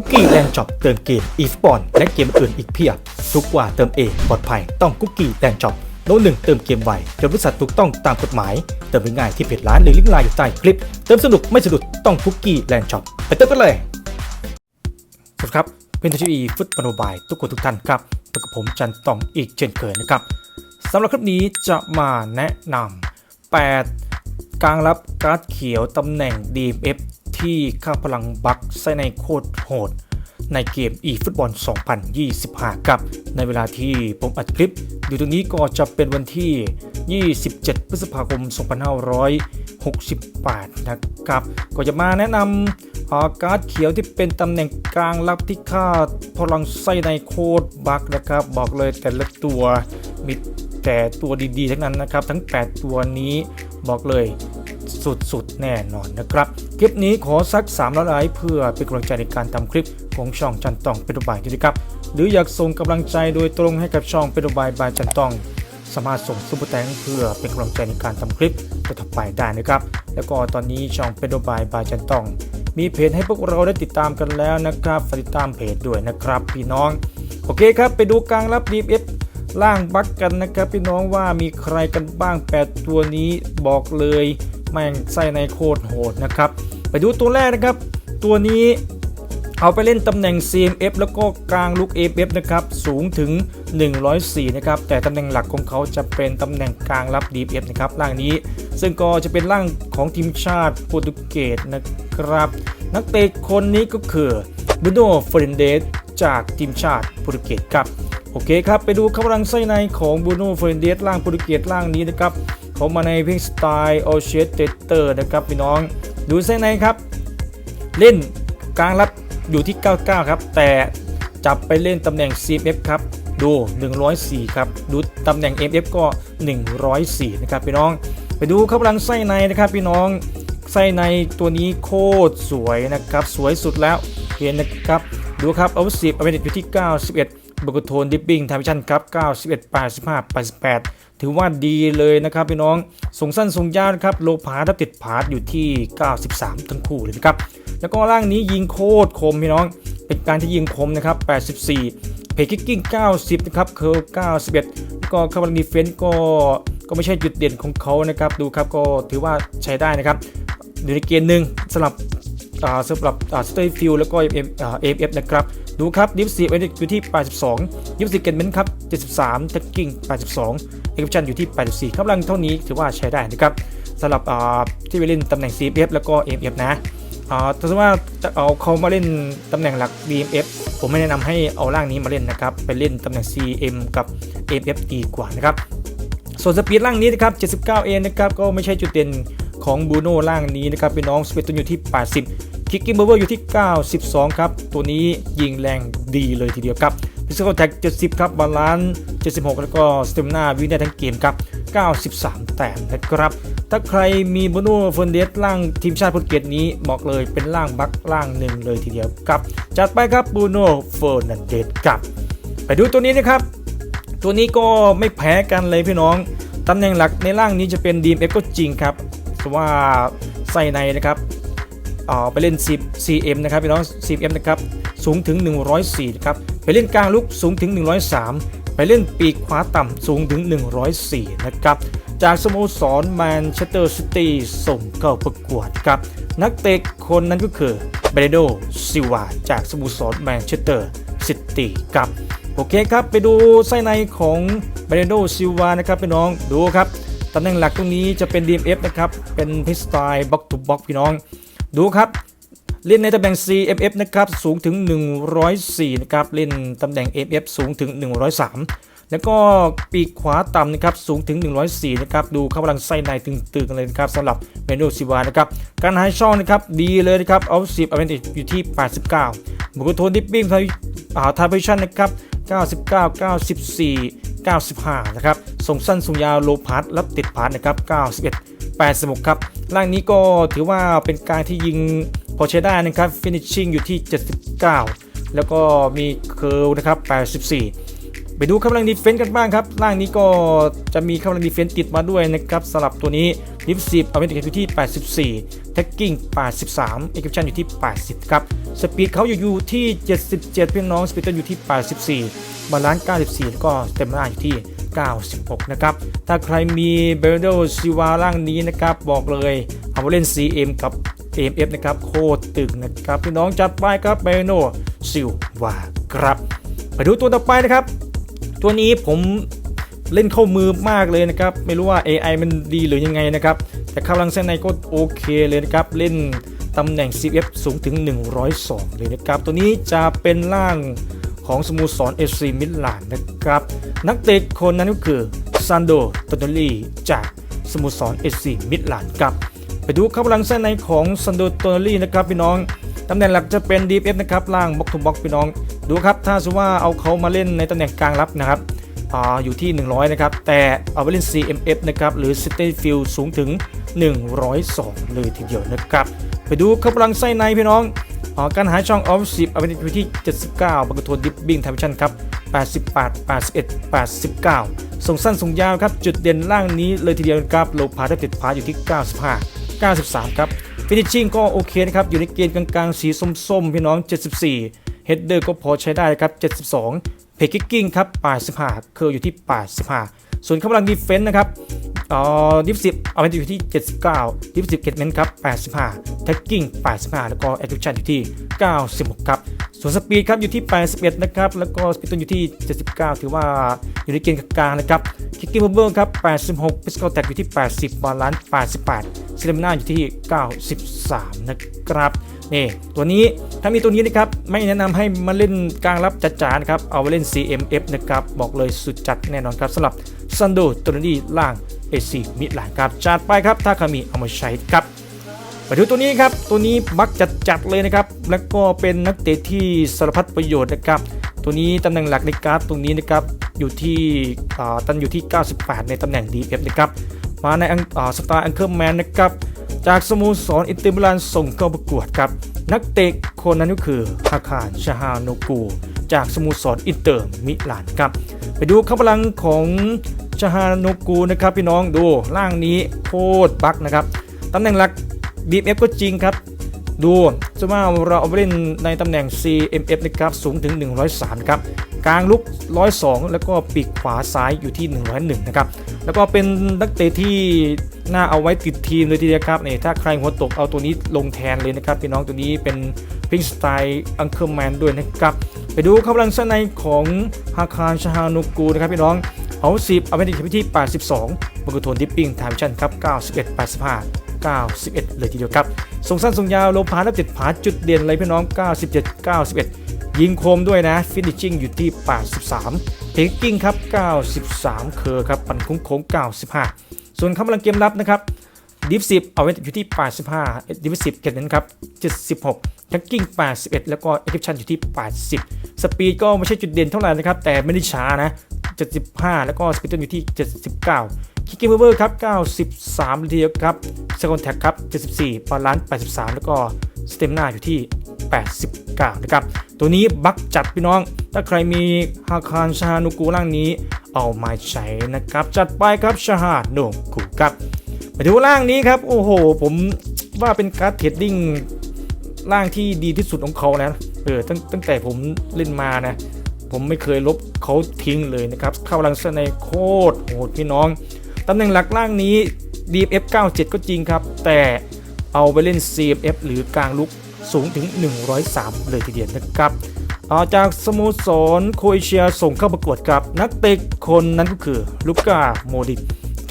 คุกกี้แลนด์ช็อปเติมเกมอีฟบอลและเกมอื่นอีกเพียบ ทุกกว่าเติมเองปลอดภัยต้องคุกกี้แลนด์ช็อปโน้ตหนึ่งเติมเกมไวจนบริษัทถูกต้องตามกฎหมาย เติมง่ายที่เพจร้านหรือลิงก์ไลน์อยู่ใต้คลิป เติมสนุกไม่สะดุดต้องคุกกี้แลนด์ช็อปไปเติมกันเลยสวัสดีครับเป็นทีวีฟุตบอลบายทุกคนทุกท่านครับพบกับผมจันตองอีกเช่นเคยนะครับสำหรับคลิปนี้จะมาแนะนำ8กลางรับการ์ดเขียวตำแหน่ง DMF ที่ค่าพลังบัคไซในโคตรโหด ในเกม e ฟุตบอล 2025 ครับในเวลาที่ผมอัดคลิป อยู่ตรงนี้ก็จะเป็นวันที่ 27 พฤษภาคม 2568 นะครับ ก็จะมาแนะนำอ่าการ์ดเขียวที่เป็นตำแหน่งกลางรับที่ค่าพลังไส้ในโคตรบักนะครับ บอกเลยแต่ละตัวมีแต่ตัวดีๆ ทั้งนั้นนะครับ ทั้ง 8 ตัวนี้บอกเลย สุดๆ แน่นอนนะครับ คลิปนี้ขอสัก3ล้านไลค์เพื่อเป็นกำลังใจในการทำคลิปของช่องจันตองเป็นตัวบายด้วยครับ หรืออยากส่งกำลังใจโดยตรงให้กับช่องเป็นตัวบายบายจันตอง สามารถส่งซุปเปอร์แตงเพื่อเป็นกำลังใจในการทำคลิปต่อไปได้นะครับ แล้วก็ตอนนี้ช่องเป็นตัวบายบายจันตอง มีเพจให้พวกเราได้ติดตามกันแล้วนะครับฝากติดตามเพจด้วยนะครับพี่น้องโอเคครับไปดูกลางรับ DF ล่างบักกันนะครับพี่น้องว่ามีใครกันบ้าง 8 ตัวนี้บอกเลย แม่งไส้ในโคตรโหดนะครับ ไปดูตัวแรกนะครับ ตัวนี้เอาไปเล่นตำแหน่ง CMF แล้วก็กลางลูก AFF นะครับ สูงถึง 104 นะครับ แต่ตำแหน่งหลักของเขาจะเป็นตำแหน่งกลางรับ DF นะครับร่างนี้ ซึ่งก็จะเป็นร่างของทีมชาติโปรตุเกสนะครับ นักเตะคนนี้ก็คือบูโนเฟรนเดสจากทีมชาติโปรตุเกสครับ โอเคครับ ไปดูกำลังไส้ในของบูโนเฟรนเดสร่างโปรตุเกสร่างนี้นะครับ เขามาในเพลงสไตล์โอเชียเตเตอร์นะครับพี่น้อง ดูไส้ในครับ เล่นกลางรับอยู่ที่ 99 ครับ แต่จับไปเล่นตำแหน่ง CFF ครับ ดู 104 ครับ ดูตำแหน่ง FF ก็ 104 นะครับพี่น้อง ไปดูกำลังไส้ในนะครับพี่น้อง ไส้ในตัวนี้โคตรสวยนะครับ สวยสุดแล้วเห็นนะครับ ดูครับเอาสิบเอาไปอยู่ที่ 91บกโทนดิปปิ้งทามิชันครับ 91 85 88 ถือว่าดีเลยนะครับพี่น้องส่งสั้นส่งยาวครับโลพาร์ดติดพาดอยู่ที่ 93 ทั้งคู่เลยนะครับแล้วก็ร่างนี้ยิงโคตรคมพี่น้อง เป็นการที่ยิงคมนะครับ 84 เพจคิกกิ้ง 90 นะครับเคิร์91 ก็คาร์บันดีเฟนก็ก็ไม่ใช่จุดเด่นของเขานะครับ ดูครับก็ถือว่าใช้ได้นะครับอยู่ในเกณฑ์หนึ่งสำหรับ สำหรับสเตย์ฟิลแล้วก็เอ็มเอฟเอฟนะครับ ดูครับดิฟซีเออยู่ที่ 82ดิฟซีเกนเมนครับ 73ทักกิ้ง82เอ็กซ์ชันอยู่ที่ 84กำลังเท่านี้ถือว่าใช้ได้นะครับสำหรับที่ไปเล่นตำแหน่ง CFF แล้วก็ MF นะอ่าถ้าสมมติว่าจะเอาเขามาเล่นตำแหน่งหลัก DMF ผมไม่แนะนำให้เอาร่างนี้มาเล่นนะครับ ไปเล่นตำแหน่ง CM กับ MF ดีกว่านะครับ ส่วนสปีดร่างนี้นะครับ 79เอนะครับ ก็ไม่ใช่จุดเด่น ของบูโน่ร่างนี้นะครับพี่น้องสเปตัวอยู่ที่ 80 คิกกิ้งเบอร์เวอร์อยู่ที่ 92 ครับ ตัวนี้ยิงแรงดีเลยทีเดียวครับพิซซ่าแท็ก70 ครับบาลานซ์76 แล้วก็สเตมนาวินได้ทั้งเกมครับ 93 แต้มนะครับ ถ้าใครมีบูโน่เฟนเดสร่างทีมชาติโปรตุเกสนี้บอกเลยเป็นร่างบักร่างหนึ่งเลยทีเดียวครับ จัดไปครับบูโน่เฟอร์นันเดสครับ ไปดูตัวนี้นะครับ ตัวนี้ก็ไม่แพ้กันเลยพี่น้องตำแหน่งหลักในร่างนี้จะเป็น DMF ก็จริงครับ ว่าใส่ในนะครับเอ่อไปเล่น 10 CM นะครับพี่น้อง CM นะครับสูงถึง 104นะครับไปเล่นกลางลุกสูงถึง 103 ไปเล่นปีกขวาต่ำสูงถึง 104นะครับจากสโมสรแมนเชสเตอร์ซิตี้ส่งเข้าประกวดครับนักเตะคนนั้นก็คือเบรโดซิวาจากสโมสรแมนเชสเตอร์ซิตี้ครับโอเคครับ ไปดูไส้ในของเบรโดซิวานะครับพี่น้องดูครับ ตำแหน่งหลักตรงนี้จะเป็น DMF นะครับ เป็นพิสไตล์บ็อกทูบ็อกพี่น้อง ดูครับเล่นในตำแหน่ง CMF นะครับ สูงถึง 104 นะครับ เล่นตำแหน่ง FF สูงถึง 103 แล้วก็ปีกขวาต่ำนะครับสูงถึง 104นะครับดูเขากำลังไส้ในตึงๆเลยนะครับสำหรับเมนูซิวานะครับการหายช่องนะครับดีเลยนะครับเอา10 a v a n t a g e อยู่ที่ 89บุกโทนดิปปิ้งอ่าทาร์พิชันนะครับ99 94 95 นะครับ ส่งสั้นส่งยาวโลพาร์ตรับติดพาร์ตนะครับ 91 86 ครับร่างนี้ก็ถือว่าเป็นการที่ยิงพอใช้ได้นะครับ ฟินิชชิ่งอยู่ที่ 79 แล้วก็มีเคิร์ลนะครับ 84 ไปดูกำลังดีเฟนต์กันบ้างครับล่างนี้ก็จะมีกำลังดีเฟนต์ติดมาด้วยนะครับสลับตัวนี้ดิฟ10เอาเป็นอยู่ที่ 84 แท็กกิ้ง 83 เอ็กซ์ชันอยู่ที่ 80 ครับ สปีดเขาอยู่อยู่ที่ 77พี่น้อง สปีดอยู่ที่ 84 บาลานซ์ 94 แล้วก็เต็มหน้าอยู่ที่ 96 นะครับ ถ้าใครมีเบรโดซิวาล่างนี้นะครับ บอกเลยเอามาเล่น CM กับ AMF นะครับ โคตรตึงนะครับ พี่น้องจัดไปครับเบรโดซิวาครับ ไปดูตัวต่อไปนะครับ ตัวนี้ผมเล่นเข้ามือมากเลยนะครับ ไม่รู้ว่า AI มันดีหรือยังไงนะครับ แต่กำลังเส้นในก็โอเคเลยนะครับ เล่นตำแหน่ง CF สูงถึง 102 เลยนะครับ ตัวนี้จะเป็นร่างของสโมูสรเอซมิลานนะครับ นักเตะคนนั้นก็คือซันโดตโนลีจากสโมูสรเอซมิลานครับ ไปดูกำลังเส้นในของซันโดโตนลีนะครับพี่น้องตำแหน่งหลักจะเป็น DFF นะครับล่างบ็อกทูบ็อกพี่น้อง ดูครับถ้าสมมติว่าเอาเขามาเล่นในตำแหน่งกลางรับนะครับออยู่ที่ 100 นะครับ แต่เอาไปเล่น CMF นะครับ หรือ City Field สูงถึง 102 เลยทีเดียวนะครับ ไปดูกำลังไส้ในพี่น้องอการหายช่องออฟ10เอาไปอยู่ที่ 79 บังกโทดิปบิ้งไทำชั่นครับ 88 81 89 ส่งสั้นส่งยาวครับ จุดเด่นล่างนี้เลยทีเดียวครับ โลพาได้ติดพาอยู่ที่ 95 93 ครับ ฟินิชชิ่งก็โอเคนะครับ อยู่ในเกณฑ์กลางๆ สีส้มๆ พี่น้อง 74 เฮดเดอร์ก็พอใช้ได้ครับ 72 เพกิกกิ้งครับ85เคอร์อยู่ที่ 85 ส่วนกำลังดีเฟนส์นะครับอ่อดิฟสิบเอาไปอยู่ที่ 79 ดิฟสิบเกตเมนต์ครับ 85 แท็กกิ้ง 85 แล้วก็แอคชั่นอยู่ที่ 96 ครับส่วนสปีดครับอยู่ที่ 81 นะครับ แล้วก็สปีดต้นอยู่ที่ 79 ถือว่าอยู่ในเกณฑ์กลางนะครับ คิกกิ้งบลูเบิร์ครับ 86พิสกอลแท็กอยู่ที่ 80 บอลลัน88ซิเลมนาอยู่ที่ 93 นะครับ นี่ตัวนี้ถ้ามีตัวนี้นะครับไม่แนะนำให้มาเล่นกลางรับจัดจานครับเอาไปเล่น CMF นะครับบอกเลยสุดจัดแน่นอนครับสำหรับซันโดตัวนี้ล่าง AC มิดหลานครับจัดไปครับถ้าครมีเอามาใช้ครับมาดูตัวนี้ครับตัวนี้บักจัดจัดเลยนะครับแล้วก็เป็นนักเตะที่สารพัดประโยชน์นะครับตัวนี้ตำแหน่งหลักในการ์ดตรงนี้นะครับอยู่ที่ตันอยู่ที่ 98 ในตำแหน่ง DF นะครับมาในอสตาร์อังเคิลแมนนะครับ จากสโมูสรอินเตอร์มิลานส่งเข้าประกวดครับ นักเตะคนนั้นก็คือฮาคารชาฮาโนกู จากสโมูสรอินเตอร์มิลานครับ ไปดูข้าพลังของชาฮาโนกูนะครับพี่น้องดูร่างนี้โคตรบักนะครับตำแหน่งหลัก BMF ก็จริงครับ ดูจะว่าเราเอาไปเล่นในตำแหน่ง CMF นะครับสูงถึง 103 ครับกลางลุก 102 แล้วก็ปีกขวาซ้ายอยู่ที่ 101 นะครับ แล้วก็เป็นนักเตะที่ น่าเอาไว้ติดทีมเลยทีเดียวครับนี่ถ้าใครหัวตกเอาตัวนี้ลงแทนเลยนะครับพี่น้องตัวนี้เป็นพิงสไตล์อังเคิลแมนด้วยนะครับ ไปดูกำลังสนในของฮาคารชาฮานุกูนะครับพี่น้องเอา10เอาไปที่ 82บังกโทนดิปปิ้งไทม์ชั่นครับ 91 85 91 เลยทีเดียวครับ ส่งสั้นส่งยาว ลงผาและติดผาจุดเด่นเลยพี่น้อง 97 91 ยิงโคมด้วยนะ ฟินิชชิ่งอยู่ที่ 83เทคกิ้งครับ 93 เคอร์ครับ ปั่นโค้ง 95 ส่วนคำลังเกมรับนะครับดิฟ10เอาไว้อยู่ที่ 85ดิฟ10เก็บเน้นครับ76ท็กกิ้ง 81 แล้วก็เอ็กซ์ชันอยู่ที่ 80 สปีดก็ไม่ใช่จุดเด่นเท่าไหร่นะครับ แต่ไม่ได้ช้านะ 75 แล้วก็สปีดอยู่ที่ 79คิกเกิ้งเบอร์ครับ 93นาทีครับสกอนแท็กครับ 74บาลานซ์83 แล้วก็สเตมนาอยู่ที่ 89 นะครับ ตัวนี้บักจัดพี่น้อง ถ้าใครมีฮาคารชานุกูร่างนี้ เอามาใช้นะครับ จัดไปครับชาฮาโนกุครับมาดูร่างนี้ครับ โอ้โห ผมว่าเป็นการ์ดเทรดดิ้งร่างที่ดีที่สุดของเขานะเออตั้งตั้งแต่ผมเล่นมานะ ผมไม่เคยลบเขาทิ้งเลยนะครับ เข้าลังสนโคตรโหดพี่น้องตำแหน่งหลักล่างนี้ DFF 97 ก็จริงครับ แต่เอาไปเล่น CMF หรือกลางลุกสูงถึง 103 เลยทีเดียวนะครับ เอาจากสโมสรโคเอเชียส่งเข้าประกวดกับ นักเตะคนนั้นก็คือลูก้าโมดิต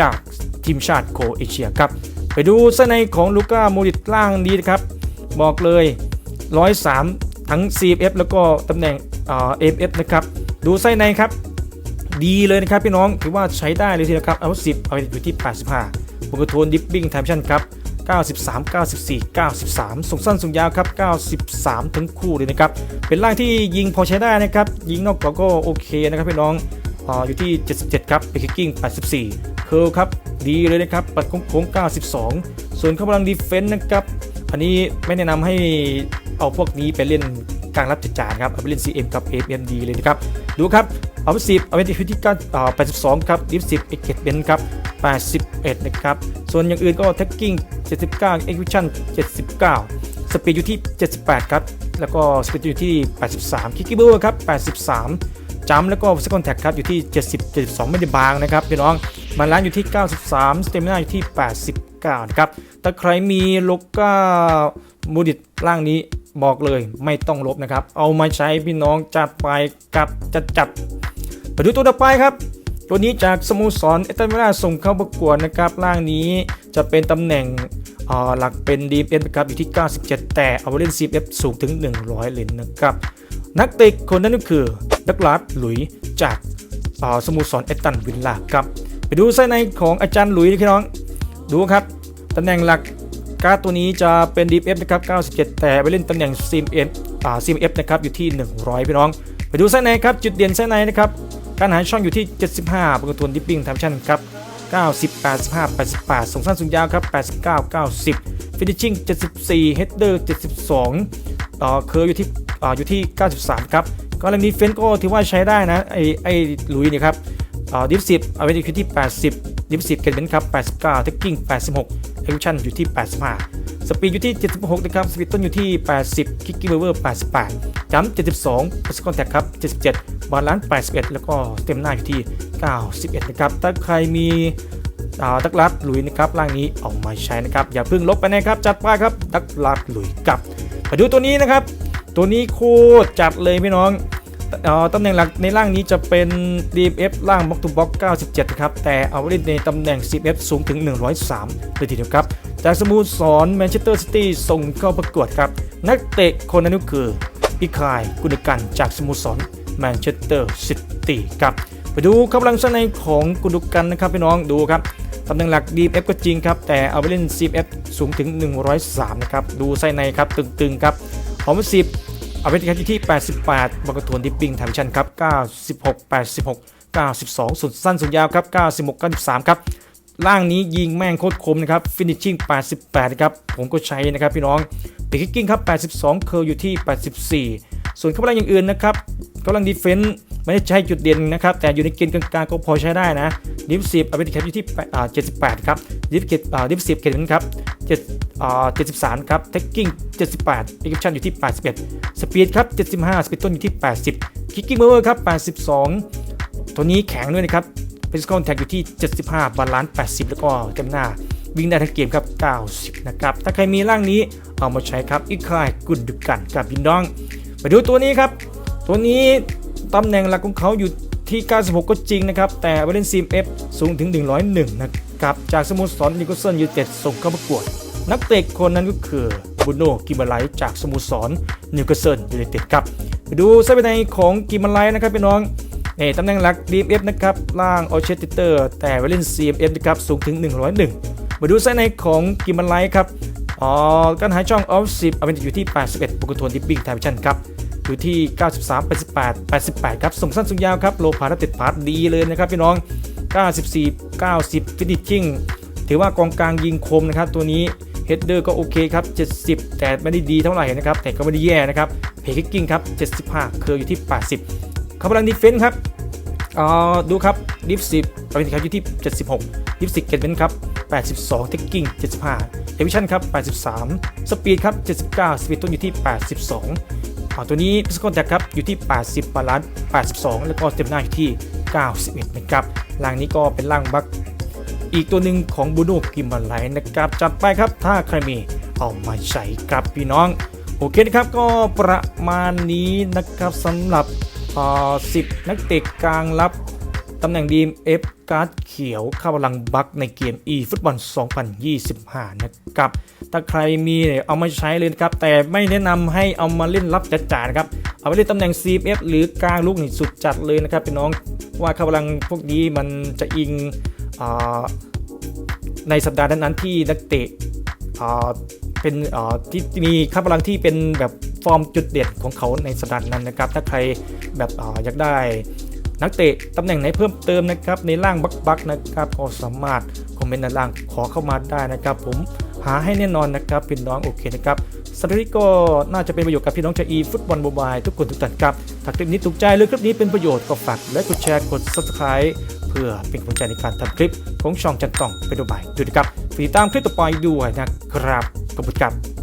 จากทีมชาติโคเอเชียครับ ไปดูเส้นในของลูก้าโมดิตล่างนี้นะครับ บอกเลย 103 ทั้ง CFF แล้วก็ตำแหน่งเอ่อ MF นะครับ ดูไส้ในครับ ดีเลยนะครับพี่น้องถือว่าใช้ได้เลยทีเดียวครับเอา10เอาไปอยู่ที่ 85บุกโทนดิปปิ้งไทม์ชั่นครับ 93 94 93ส่งสั้นส่งยาวครับ 93 ทั้งคู่เลยนะครับ เป็นร่างที่ยิงพอใช้ได้นะครับ ยิงนอกกรอบก็โอเคนะครับพี่น้องออยู่ที่ 77 ครับเบรกกิ้ง 84 เคิร์ลครับ ดีเลยนะครับ ปัดโค้งๆ92 ส่วนกำลังดีเฟนต์นะครับ อันนี้ไม่แนะนำให้เอาพวกนี้ไปเล่นกลางรับจัดจานครับ เอาไปเล่น CM กับ FMD เลยนะครับ ดูครับ เอาไปสิบเอาเป็นที่ที่เก้ารแปดสิบสองครับดิฟสิบเอ็กเกตเบนครับแปดสิบเอ็ดนะครับส่วนอย่างอื่นก็แท็กกิ้งเจ็ดสิบเก้าเอ็กวิชั่นเจ็ดสิบเก้าสปีดอยู่ที่เจ็ดสิบแปดครับแล้วก็สปีดอยู่ที่แปดสิบสามคิกกี้บอร์ครับแปดสิบสามจัมแล้วก็สกอนแท็กครับอยู่ที่เจ็ดสิบเจ็ดสิบสองไม่ได้บางนะครับพี่น้องมาล้านอยู่ที่เก้าสิบสามเตมิน่าอยู่ที่แปดสิบเก้ะครับถ้าใครมีโลก้ามูดิตร่างนี้บอกเลยไม่ต้องลบนะครับ เอามาใช้พี่น้องจัดไปกับจัดจัด ไปดูตัวต่อไปครับ ตัวนี้จากสโมสรเอตันเมราส่งเข้าประกวดนะครับร่างนี้จะเป็นตำแหน่งหลักเป็น DFS นะครับอยู่ที่ 97 แต่เอาไปเล่น CF สูงถึง 100เหรียญนะครับ นักเตะคนนั้นก็คือดักลาสหลุยจากสโมุสรเอตันวิลล่าครับ ไปดูไส้ในของอาจารย์หลุยพี่น้อง ดูครับตำแหน่งหลักการ์ดตัวนี้จะเป็น DFF นะครับ 97 แต่ไปเล่นตำแหน่ง CMF อ่า CMF นะครับอยู่ที่ 100 พี่น้อง ไปดูไส้ในครับจุดเด่นไส้ในนะครับ การหาช่องอยู่ที่ 75ประตูดิปปิ้งทำชั่นครับ90 85 88 ส่งสั้นสูงยาวครับ 89 90ฟินิชชิ่ง74เฮดเดอร์72ต่อเคอร์อยู่ที่อ่าอยู่ที่ 93 ครับก็เรื่องนี้เฟนก็ถือว่าใช้ได้นะไอไอลุยเนี่ยครับอ่าดิฟสิบเอาไว้อยู่ที่ 80 ดิฟ10เกนเบนครับ89เทคกิ้ง86เอ็กชันอยู่ที่ 85 สปีดอยู่ที่ 76 นะครับ สปีดต้นอยู่ที่ 80 คิกกิ้งเวอร์ 88จัมป์72พัสคอนแทคครับ 77 บอลล้าน81 แล้วก็เต็มหน้าอยู่ที่ 91 นะครับ ถ้าใครมีอ่าดักลัดหลุยนะครับร่างนี้เอามาใช้นะครับ อย่าเพิ่งลบไปนะครับจัดไปครับดักลัดหลุยกับมาดูตัวนี้นะครับ ตัวนี้โคตรจัดเลยพี่น้อง ตำแหน่งหลักในร่างนี้จะเป็น DFF ล่างบล็อกทูบล็อก97 ครับ แต่เอาไว้เล่นในตำแหน่ง 10F สูงถึง 103เลยทีเดียวครับ จากสโมูสรแมนเชสเตอร์ซิตี้ส่งเข้าประกวดครับ นักเตะคนนั้นก็คือพิคายกุนกันจากสโมูสรแมนเชสเตอร์ซิตี้ครับ ไปดูกำลังชั้นในของกุนกันนะครับพี่น้องดูครับตำแหน่งหลัก DFF ก็จริงครับ แต่เอาไปเล่น CF สูงถึง 103 นะครับ ดูไส้ในครับตึงๆครับหอมสิบ อาไปที่ที่ 88บางกระทวนดิปปิ้งทำชั้นครับ 96 86 92 สุดสั้นสุดยาวครับ 96 93 ครับ ล่างนี้ยิงแม่งโคตรคมนะครับ ฟินิชชิ่ง 88 นะครับ ผมก็ใช้นะครับพี่น้องปีกิกกิ้งครับ 82 เคอร์อยู่ที่ 84 ส่วนกำลังอย่างอื่นนะครับกำลังดีเฟนส์ไม่ได้ใช้จุดเด่นนะครับ แต่อยู่ในเกณฑ์กลางๆก็พอใช้ได้นะ ดิฟสิบเอาไปที่แคปอยู่ที่อ่า78ครับดิฟเกตอ่าดิฟสิบเกตครับ7อ่า73ครับเทคกิ้ง78เอ็กซ์ชันอยู่ที่81สปีดครับ75สปีดต้นอยู่ที่80คิกกิ้งเมอร์ครับ82ตัวนี้แข็งด้วยนะครับฟิสิกอลแท็กอยู่ที่ 75 บาลานซ์80 แล้วก็เต็มหน้า วิ่งได้ทั้งเกมครับ 90 นะครับ ถ้าใครมีร่างนี้เอามาใช้ครับอีกคายกุนดุกันกับยินดอง ไปดูตัวนี้ครับ ตัวนี้ตำแหน่งหลักของเขาอยู่ ที่ 96 ก็จริงนะครับ แต่ไปเล่นซีม F สูงถึง 101 นะครับ จากสโมสรนิโคลสันยูเต็ดส่งเข้าประกวด นักเตะคนนั้นก็คือบุโนกิมาไลจากสโมสรนิวคาสเซิลยูไนเต็ดครับดูไส้ในของกิมาไลนะครับพี่น้องนี่ตำแหน่งหลัก DFF นะครับล่างออเชสเตอร์ แต่เวลน CMF นะครับสูงถึง 101 มาดูไส้ในของกิมันไลครับอ๋อการหายช่องออฟ10เอาเป็นอยู่ที่ 81ปกติทวนดิปปิ้งไทม์ชั่นครับ อยู่ที่ 93 88 88 ครับส่งสั้นส่งยาวครับโลพาร์ติดพาร์ดีเลยนะครับพี่น้อง 94 90 ฟินิชชิ่งถือว่ากองกลางยิงคมนะครับตัวนี้เฮดเดอร์ก็โอเคครับ 70 แต่ไม่ได้ดีเท่าไหร่นะครับ แต่ก็ไม่ได้แย่นะครับเพคิกกิ้งครับ 75 เคอร์อยู่ที่ 80เขาพลังดีเฟนส์ครับเอ่อดูครับดิฟสิบเป็นครับอยู่ที่ 76ดิฟสิบเกตเบนครับ 82 เทคกิ้ง 75เอวิชั่นครับ 83 สปีดครับ 79 สปีดต้นอยู่ที่ 82 อ่าตัวนี้พิสกอนแท็กครับอยู่ที่ 80บาลานซ์82 แล้วก็เต็มหน้าอยู่ที่ 91นะครับล่างนี้ก็เป็นล่างบักอีกตัวหนึ่งของบูโนกิมบันไลนะครับจัดไปครับถ้าใครมีเอามาใช้ครับพี่น้อง โอเคนะครับก็ประมาณนี้นะครับสำหรับเอ่อ10นักเตะกลางรับตำแหน่งดีม F การ์ดเขียว เข้าพลังบัคในเกม e ฟุตบอล 2025 นะครับ ถ้าใครมีเนี่ยเอามาใช้เลยนะครับ แต่ไม่แนะนำให้เอามาเล่นรับจัดๆนะครับ เอาไปเล่นตำแหน่ง CF หรือกลางลูกนี่สุดจัดเลยนะครับพี่น้องว่าข้าพลังพวกนี้มันจะอิงอในสัปดาห์นั้นๆที่นักเตะเป็นที่มีค่าพลังที่เป็นแบบฟอร์มจุดเด่นของเขาในสัปดาห์นั้นนะครับ ถ้าใครแบบออยากได้นักเตะตำแหน่งไหนเพิ่มเติมนะครับในร่างบักบักนะครับก็สามารถคอมเมนต์ในล่างขอเข้ามาได้นะครับ ผม หาให้แน่นอนนะครับพี่น้องโอเคนะครับสำหรับนี้ก็น่าจะเป็นประโยชน์กับพี่น้องชาวอีฟุตบอลโมบายทุกคนทุกท่านครับถ้าคลิปนี้ถูกใจหรือคลิปนี้เป็นประโยชน์ก็ฝากและกดแชร์กด subscribe เพื่อเป็นกำลังใจในการทำคลิปของช่องจันต่องไปดูใบด้วยนะครับติดตามคลิปต่อไปด้วยนะครับขอบคุณครับ